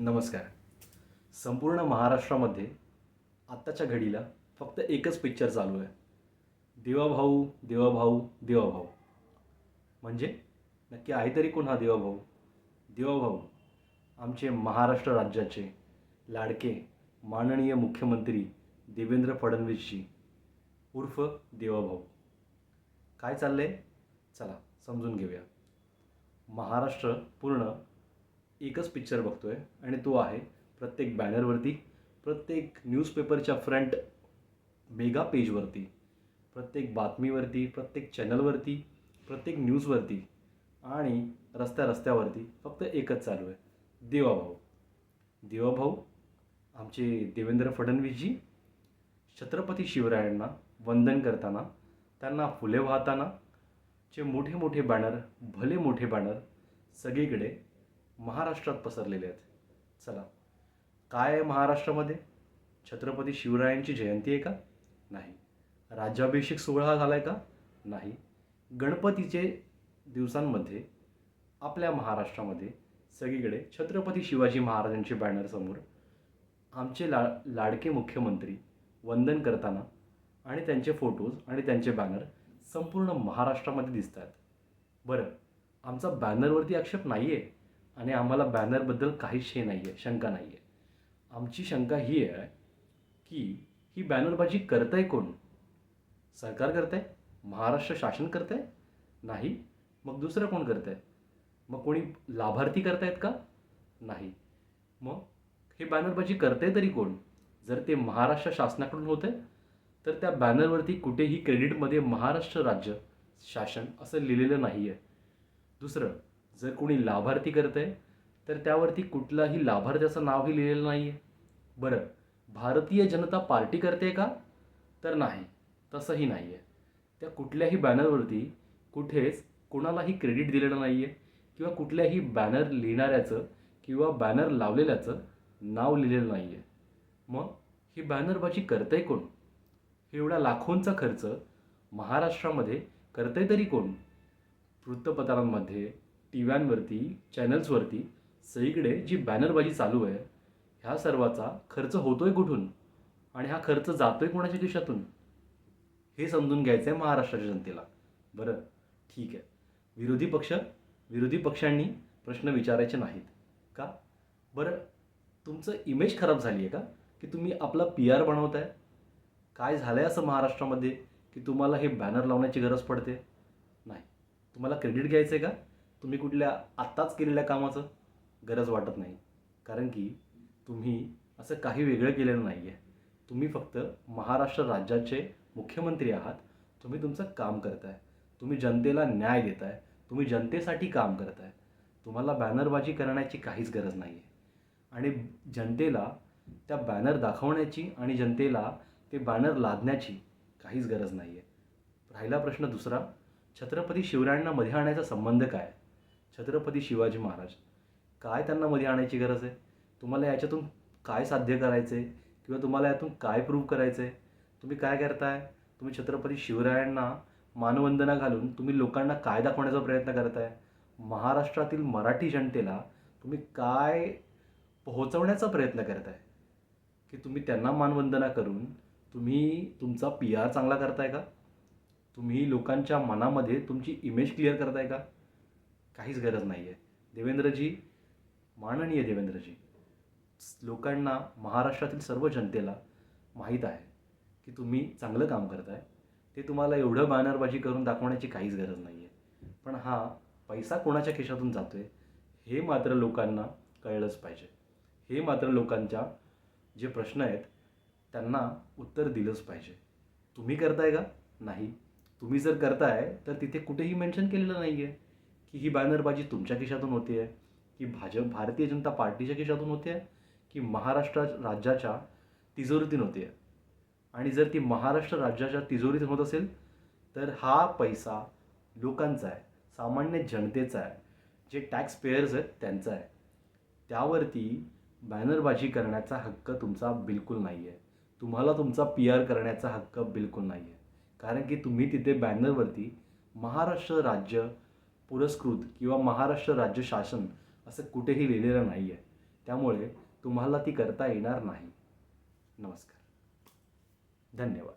नमस्कार. संपूर्ण महाराष्ट्रामध्ये आत्ताच्या घडीला फक्त एकच पिक्चर चालू आहे. देवाभाऊ देवाभाऊ देवाभाऊ. म्हणजे नक्की आहे तरी कोण हा देवाभाऊ? देवाभाऊ. आमचे महाराष्ट्र राज्याचे लाडके माननीय मुख्यमंत्री देवेंद्र फडणवीसजी. उर्फ देवाभाऊ. काय चाललं आहे चला समजून घेऊया. महाराष्ट्र पूर्ण एकच पिक्चर बघतो आहे आणि तो आहे प्रत्येक बॅनरवरती प्रत्येक न्यूजपेपरच्या फ्रंट मेगा पेजवरती प्रत्येक बातमीवरती प्रत्येक चॅनलवरती प्रत्येक न्यूजवरती आणि रस्त्या रस्त्यावरती फक्त एकच चालू आहे देवाभाऊ. देवाभाऊ आमचे देवेंद्र फडणवीसजी छत्रपती शिवरायांना वंदन करताना त्यांना फुले वाहताना चे मोठे मोठे बॅनर भले मोठे बॅनर सगळीकडे महाराष्ट्रात पसरलेले आहेत. चला. काय आहे महाराष्ट्रामध्ये? छत्रपती शिवरायांची जयंती आहे का? नाही. राज्याभिषेक सोहळा झाला आहे का? नाही. गणपतीचे दिवसांमध्ये आपल्या महाराष्ट्रामध्ये सगळीकडे छत्रपती शिवाजी महाराजांचे बॅनर समोर आमचे ला लाडके मुख्यमंत्री वंदन करताना आणि त्यांचे फोटोज आणि त्यांचे बॅनर संपूर्ण महाराष्ट्रामध्ये दिसत आहेत बरं आमचा बॅनरवरती आक्षेप नाही आहे आणि आम्हाला बॅनरबद्दल काहीच हे नाही आहे शंका नाही आहे आमची शंका ही आहे की ही बॅनरबाजी करतंय कोण? सरकार करतंय? महाराष्ट्र शासन करतंय? नाही. मग दुसरं कोण करतंय? मग कोणी लाभार्थी करतायत का? नाही. मग हे बॅनरबाजी करतंय तरी कोण? जर ते महाराष्ट्र शासनाकडून होतंय तर त्या बॅनरवरती कुठेही क्रेडिटमध्ये महाराष्ट्र राज्य शासन असं लिहिलेलं नाही आहे दुसरं जर कोणी लाभार्थी करत आहे तर त्यावरती कुठलाही लाभार्थ्याचं नावही लिहिलेलं नाही आहे बरं भारतीय जनता पार्टी करते का? तर नाही तसंही नाही आहे त्या कुठल्याही बॅनरवरती कुठेच कोणालाही क्रेडिट दिलेलं नाही आहे किंवा कुठल्याही बॅनर लिहिणाऱ्याचं किंवा बॅनर लावलेल्याचं नाव लिहिलेलं नाही आहे मग ही बॅनरबाजी करतंय कोण? एवढा लाखोंचा खर्च महाराष्ट्रामध्ये करतंय तरी कोण? वृत्तपत्रांमध्ये टी व्यांवरती चॅनल्सवरती सगळीकडे जी बॅनरबाजी चालू आहे ह्या सर्वाचा खर्च होतोय कुठून? आणि हा खर्च जातोय कोणाच्या खिशातून? हे समजून घ्यायचं आहे महाराष्ट्राच्या जनतेला. बरं ठीक आहे. विरोधी पक्ष विरोधी पक्षांनी प्रश्न विचारायचे नाहीत. का? बरं तुमचं इमेज खराब झाली आहे का? की तुम्ही आपला पी आर बनवताय? काय झालं आहे असं महाराष्ट्रामध्ये की तुम्हाला हे बॅनर लावण्याची गरज पडते? नाही. तुम्हाला क्रेडिट घ्यायचं आहे का? तुम्ही कुठल्या आत्ताच केलेल्या कामाचं गरज वाटत नाही. कारण की तुम्ही असं काही वेगळं केलेलं नाही आहे तुम्ही फक्त महाराष्ट्र राज्याचे मुख्यमंत्री आहात. तुम्ही तुमचं काम करताय. तुम्ही जनतेला न्याय देताय. तुम्ही जनतेसाठी काम करताय. तुम्हाला बॅनरबाजी करण्याची काहीच गरज नाही आहे आणि जनतेला त्या बॅनर दाखवण्याची आणि जनतेला ते बॅनर लादण्याची काहीच गरज नाही आहे राहिला प्रश्न दुसरा. छत्रपती शिवरायांना मध्ये आणायचा संबंध काय? छत्रपती शिवाजी महाराज. काय त्यांना मध्ये आणायची गरज आहे? तुम्हाला याच्यातून काय साध्य करायचं आहे किंवा तुम्हाला यातून काय प्रूव्ह करायचं आहे तुम्ही काय करताय? तुम्ही छत्रपती शिवरायांना मानवंदना घालून तुम्ही लोकांना काय दाखवण्याचा प्रयत्न करताय? महाराष्ट्रातील मराठी जनतेला तुम्ही काय पोहोचवण्याचा प्रयत्न करताय? की तुम्ही त्यांना मानवंदना करून तुम्ही तुमचा पी आर चांगला करताय का? तुम्ही लोकांच्या मनामध्ये तुमची इमेज क्लिअर करताय का? काहीच गरज नाही आहे देवेंद्रजी माननीय देवेंद्रजी लोकांना महाराष्ट्रातील सर्व जनतेला माहीत आहे की तुम्ही चांगलं काम करताय. ते तुम्हाला एवढं बॅनरबाजी करून दाखवण्याची काहीच गरज नाही आहे पण हा पैसा कोणाच्या खिशातून जातो आहे हे मात्र लोकांना कळलंच पाहिजे. हे मात्र लोकांच्या जे प्रश्न आहेत त्यांना उत्तर दिलंच पाहिजे. तुम्ही करताय का? नाही. तुम्ही जर करताय तर तिथे कुठेही मेन्शन केलेलं नाही आहे की ही बॅनरबाजी तुमच्या खिशातून होते आहे की भाजप भारतीय जनता पार्टीच्या खिशातून होते आहे की महाराष्ट्र राज्याच्या तिजोरीतून होते आहे आणि जर ती महाराष्ट्र राज्याच्या तिजोरीतून होत असेल तर हा पैसा लोकांचा आहे सामान्य जनतेचा आहे जे टॅक्स पेयर्स आहेत त्यांचा आहे. त्यावरती बॅनरबाजी करण्याचा हक्क तुमचा बिलकुल नाही आहे तुम्हाला तुमचा पी आर करण्याचा हक्क बिलकुल नाही आहे कारण की तुम्ही तिथे बॅनरवरती महाराष्ट्र राज्य पुरस्कृत किंवा महाराष्ट्र राज्य शासन असं कुठेही लिहिलेलं नाही आहे त्यामुळे तुम्हाला ती करता येणार नाही. नमस्कार. धन्यवाद.